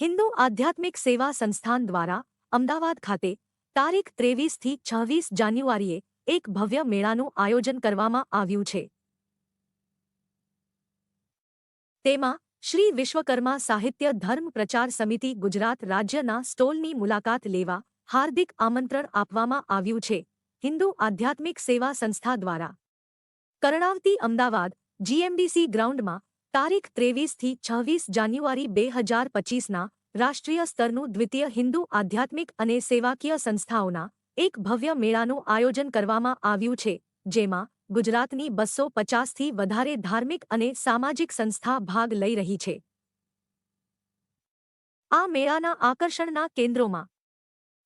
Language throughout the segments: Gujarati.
હિન્દુ આધ્યાત્મિક સેવા સંસ્થાન દ્વારા અમદાવાદ ખાતે તારીખ ત્રેવીસથી છવ્વીસ જાન્યુઆરીએ એક ભવ્ય મેળાનું આયોજન કરવામાં આવ્યું છે. તેમાં શ્રી વિશ્વકર્મા સાહિત્ય ધર્મ પ્રચાર સમિતિ ગુજરાત રાજ્યના સ્ટોલની મુલાકાત લેવા હાર્દિક આમંત્રણ આપવામાં આવ્યું છે. હિન્દુ આધ્યાત્મિક સેવા સંસ્થા દ્વારા કર્ણાવતી અમદાવાદ જીએમડીસી ગ્રાઉન્ડમાં તારીખ ત્રેવીસથી છવ્વીસ જાન્યુઆરી બે હજાર પચીસના રાષ્ટ્રીય સ્તરનું દ્વિતીય હિન્દુ આધ્યાત્મિક અને સેવાકીય સંસ્થાઓના એક ભવ્ય મેળાનું આયોજન કરવામાં આવ્યું છે, જેમાં ગુજરાતની બસો પચાસથી વધારે ધાર્મિક અને સામાજિક સંસ્થા ભાગ લઈ રહી છે. આ મેળાના આકર્ષણના કેન્દ્રોમાં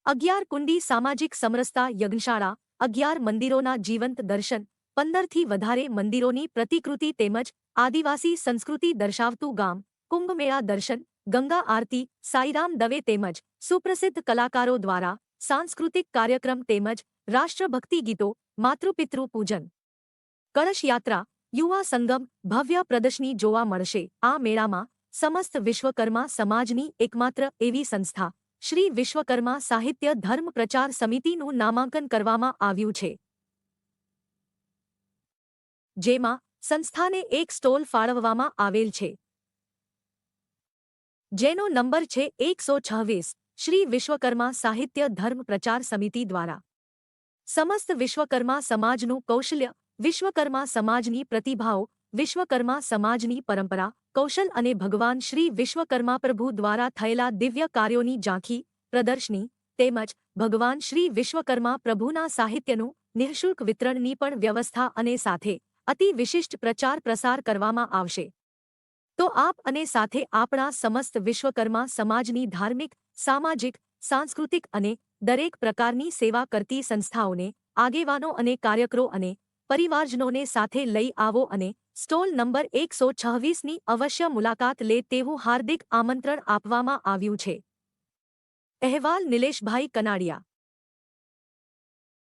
અગિયાર કુંડી સામાજિક સમરસતા યજ્ઞશાળા, અગિયાર મંદિરોના જીવંત દર્શન પંદરથી વધારે મંદિરોની પ્રતિકૃતિ તેમજ આદિવાસી સંસ્કૃતિ દર્શાવતું ગામ કુંભમેળા દર્શન, ગંગા આરતી, સાઈરામ દવે તેમજ સુપ્રસિદ્ધ કલાકારો દ્વારા સાંસ્કૃતિક કાર્યક્રમ તેમજ રાષ્ટ્રભક્તિ ગીતો, માતૃપિતૃ પૂજન. કળશ યાત્રા, યુવા સંગમ, ભવ્ય પ્રદર્શની જોવા મળશે. આ મેળામાં સમસ્ત વિશ્વકર્મા સમાજની એકમાત્ર એવી સંસ્થા, શ્રી વિશ્વકર્મા સાહિત્ય ધર્મ પ્રચાર સમિતિનું નામાંકન કરવામાં આવ્યું છે. જેમાં સંસ્થાને એક સ્ટોલ ફાળવવામાં આવેલ છે. જેનો નંબર છે એકસો છવ્વીસ, શ્રી વિશ્વકર્મા સાહિત્ય ધર્મ પ્રચાર સમિતિ દ્વારા. સમસ્ત વિશ્વકર્મા સમાજનું કૌશલ્ય, વિશ્વકર્મા સમાજની પ્રતિભાઓ, વિશ્વકર્મા સમાજની પરંપરા, કૌશલ અને ભગવાન શ્રી વિશ્વકર્મા પ્રભુ દ્વારા થયેલા દિવ્ય કાર્યોની ઝાંખી, પ્રદર્શની, તેમજ ભગવાન શ્રી વિશ્વકર્મા પ્રભુના સાહિત્યનું નિઃશુલ્ક વિતરણની પણ વ્યવસ્થા અને સાથે અતિ વિશિષ્ટ પ્રચાર પ્રસાર કરવામાં આવશે. તો આપ અને સાથે આપણા સમસ્ત વિશ્વકર્મા સમાજની ધાર્મિક, સામાજિક, સાંસ્કૃતિક અને દરેક પ્રકારની સેવા કરતી સંસ્થાઓને, આગેવાનો અને કાર્યકરો અને પરિવારજનોને સાથે લઈ આવો અને સ્ટોલ નંબર એકસો છવ્વીસની અવશ્ય મુલાકાત લે તેવું હાર્દિક આમંત્રણ આપવામાં આવ્યું છે. અહેવાલ નિલેશભાઈ કનાડિયા.